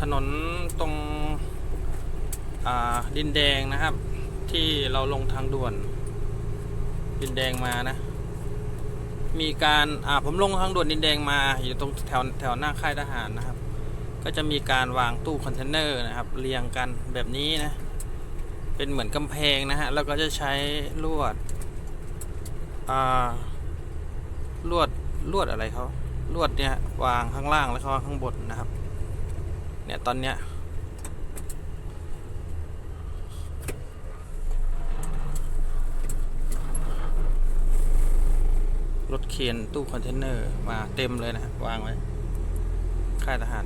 ถนนตรงดินแดงนะครับ ที่เราลงทางด่วน ดินแดงมานะ มีการผมลงทางด่วนดินแดงมา อยู่ตรงแถวแถวหน้าค่ายทหารนะครับ ก็จะมีการวางตู้คอนเทนเนอร์นะครับเรียงกันแบบนี้นะ เป็นเหมือนกำแพงนะฮะแล้วก็จะใช้ลวดลวดลวดอะไรเขาลวดเนี่ยวางข้างล่างแล้วก็วางข้างบนนะครับ เนี่ยตอนเนี้ยรถเคนตู้คอนเทนเนอร์มาเต็มเลยนะฮะวางไว้ ค่ายทหาร